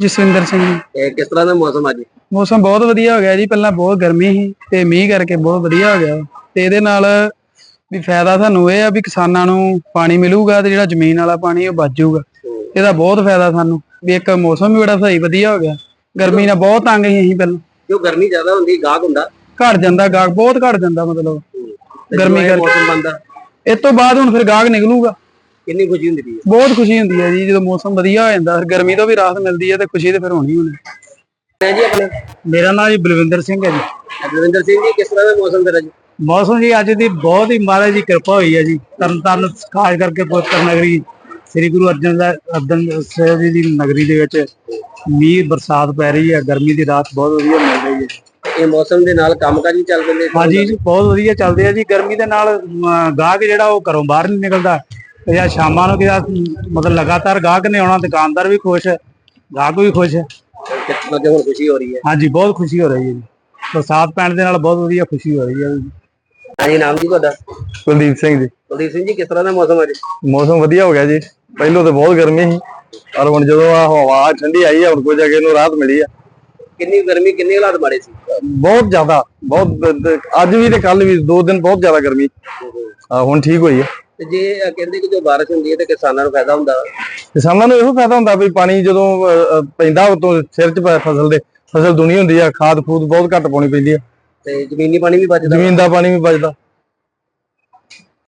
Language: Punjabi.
ਜਸਵਿੰਦਰ ਸਿੰਘ ਜੀ ਇਹ ਕਿਸ ਤਰ੍ਹਾਂ ਦਾ ਮੌਸਮ ਅੱਜ? ਮੌਸਮ ਬਹੁਤ ਵਧੀਆ ਹੋ ਗਿਆ ਜੀ ਪਹਿਲਾਂ ਬਹੁਤ ਗਰਮੀ ਸੀ ਤੇ ਮੀਂਹ ਕਰਕੇ ਬਹੁਤ ਵਧੀਆ ਹੋ ਗਿਆ। ਤੇ ਇਹਦੇ ਨਾਲ ਵੀ ਫਾਇਦਾ ਸਾਨੂੰ ਇਹ ਆ ਵੀ ਕਿਸਾਨਾਂ ਨੂੰ ਪਾਣੀ ਮਿਲੂਗਾ ਤੇ ਜਿਹੜਾ ਜ਼ਮੀਨ ਵਾਲਾ ਪਾਣੀ ਉਹ ਬਚ ਜਾਊਗਾ। ਇਹਦਾ ਬਹੁਤ ਫਾਇਦਾ ਸਾਨੂੰ ਵੀ ਇੱਕ ਮੌਸਮ ਵੀ ਬੜਾ ਸਹੀ ਵਧੀਆ ਹੋ ਗਿਆ। ਗਰਮੀ ਨਾਲ ਬਹੁਤ ਤੰਗ ਸੀ ਅਸੀਂ ਪਹਿਲਾਂ। ਜੋ ਗਰਮੀ ਜ਼ਿਆਦਾ ਹੁੰਦੀ ਗਾਹਕ ਹੁੰਦਾ? ਘਟ ਜਾਂਦਾ ਗਾਹਕ ਬਹੁਤ ਘਟ ਜਾਂਦਾ ਮਤਲਬ। ਤੇ ਗਰਮੀ ਕਰਕੇ। ਮੌਸਮ ਬੰਦਾ ਇਸ ਤੋਂ ਬਾਅਦ ਹੁਣ ਫਿਰ ਗਾਹਕ ਨਿਕਲੂਗਾ। ਕਿੰਨੀ ਖੁਸ਼ੀ ਹੁੰਦੀ ਹੈ? ਬਹੁਤ ਖੁਸ਼ੀ ਹੁੰਦੀ ਹੈ ਜੀ ਜਦੋਂ ਮੌਸਮ ਵਧੀਆ ਹੋ ਜਾਂਦਾ ਗਰਮੀ ਤੋਂ ਵੀ ਰਾਹਤ ਮਿਲਦੀ ਹੈ ਤੇ ਖੁਸ਼ੀ ਤੇ ਫਿਰ ਹੋਣੀ ਹੋਣੀ। ਹੈ ਜੀ ਆਪਣੇ? ਮੇਰਾ ਨਾਮ ਜੀ ਬਲਵਿੰਦਰ ਸਿੰਘ ਹੈ ਜੀ। ਅਜਿੰਦਰ ਸਿੰਘ ਜੀ ਕਿਸ ਤਰ੍ਹਾਂ ਦਾ ਮੌਸਮ ਫਿਰ ਅੱਜ ਮੌਸਮ ਜੀ ਅੱਜ ਦੀ ਬਹੁਤ ਹੀ ਮਹਾਰਾਜ ਦੀ ਕਿਰਪਾ ਹੋਈ ਹੈ ਜੀ। ਤਰਨ ਤਾਰਨ ਖਾਸ ਕਰਕੇ ਪੁੱਤਰ ਨਗਰੀ ਸ੍ਰੀ ਗੁਰੂ ਅਰਜਨ ਅਰਜਨ ਸਾਹਿਬ ਜੀ ਦੀ ਨਗਰੀ ਦੇ ਵਿੱਚ ਮੀਂਹ ਬਰਸਾਤ ਪੈ ਰਹੀ ਹੈ ਗਰਮੀ ਦੀ ਰਾਤ ਬਹੁਤ ਵਧੀਆ ਮਿਲ ਰਹੀ ਹੈ। ਇਹ ਮੌਸਮ ਦੇ ਨਾਲ ਕੰਮਕਾਜ ਵੀ ਚੱਲ ਪੈਂਦੇ ਹਾਂਜੀ ਜੀ ਬਹੁਤ ਵਧੀਆ ਚੱਲਦੇ ਆ ਜੀ। ਗਰਮੀ ਦੇ ਨਾਲ ਗਾਹਕ ਜਿਹੜਾ ਉਹ ਘਰੋਂ ਬਾਹਰ ਨਹੀਂ ਨਿਕਲਦਾ। ਤੇ ਜਾਂ ਸ਼ਾਮਾਂ ਨੂੰ ਕਿਹਾ ਮਤਲਬ ਲਗਾਤਾਰ ਗਾਹਕ ਨੇ ਆਉਣਾ ਦੁਕਾਨਦਾਰ ਵੀ ਖੁਸ਼ ਹੈ ਗਾਹਕ ਵੀ ਖੁਸ਼। ਹੈ ਕਿੰਨਾ ਕਿ ਹੁਣ ਖੁਸ਼ੀ ਹੋ ਰਹੀ ਹੈ? ਹਾਂਜੀ ਬਹੁਤ ਖੁਸ਼ੀ ਹੋ ਰਹੀ ਹੈ ਜੀ। ਬਰਸਾਤ ਪੈਣ ਦੇ ਨਾਲ ਬਹੁਤ ਵਧੀਆ ਖੁਸ਼ੀ ਹੋ ਰਹੀ ਹੈ ਜੀ। ਹਾਂਜੀ ਨਾਮ ਜੀ ਤੁਹਾਡਾ? ਕੁਲਦੀਪ ਸਿੰਘ ਜੀ। ਕੁਲਦੀਪ ਸਿੰਘ ਜੀ ਕਿਸ ਤਰ੍ਹਾਂ ਦਾ ਮੌਸਮ ਅੱਜ? ਮੌਸਮ ਵਧੀਆ ਹੋ ਗਿਆ ਜੀ। ਪਹਿਲੋਂ ਤਾਂ ਬਹੁਤ ਗਰਮੀ ਸੀ ਪਰ ਹੁਣ ਜਦੋਂ ਆ ਹਵਾ ਠੰਡੀ ਆਈ ਆ ਹੁਣ ਕੋਈ ਜਗ੍ਹਾ ਨੂੰ ਰਾਹਤ ਮਿਲੀ ਆ। ਕਿੰਨੀ ਗਰਮੀ ਕਿੰਨੇ ਹਾਲਾਤ ਮਾੜੇ ਸੀ? ਬਹੁਤ ਜ਼ਿਆਦਾ ਬਹੁਤ ਅੱਜ ਵੀ ਤੇ ਕੱਲ ਵੀ ਦੋ ਦਿਨ ਬਹੁਤ ਜ਼ਿਆਦਾ ਗਰਮੀ। ਆ ਹੁਣ ਠੀਕ ਹੋਈ ਆ। ਤੇ ਜੇ ਅ, ਕਹਿੰਦੇ ਕਿ ਜੋ ਬਾਰਿਸ਼ ਹੁੰਦੀ ਹੈ ਤੇ ਕਿਸਾਨਾਂ ਨੂੰ ਫਾਇਦਾ ਹੁੰਦਾ ਕਿਸਾਨਾਂ ਨੂੰ ਇਹੋ ਫਾਇਦਾ ਹੁੰਦਾ ਵੀ ਪਾਣੀ ਜਦੋਂ ਅ, ਅ, ਪੈਂਦਾ ਉਤੋਂ ਸਿਰ 'ਚ ਪੈ ਫਸਲ ਦੇ ਫਸਲ ਦੁਨੀ ਹੁੰਦੀ ਆ ਖਾਦ ਫੂਦ ਬਹੁਤ ਘੱਟ ਪਾਉਣੀ ਪੈਂਦੀ ਆ। ਤੇ ਜ਼ਮੀਨੀ ਪਾਣੀ ਵੀ ਬਚਦਾ ਜ਼ਮੀਨ ਦਾ ਪਾਣੀ ਵੀ ਬਚਦਾ।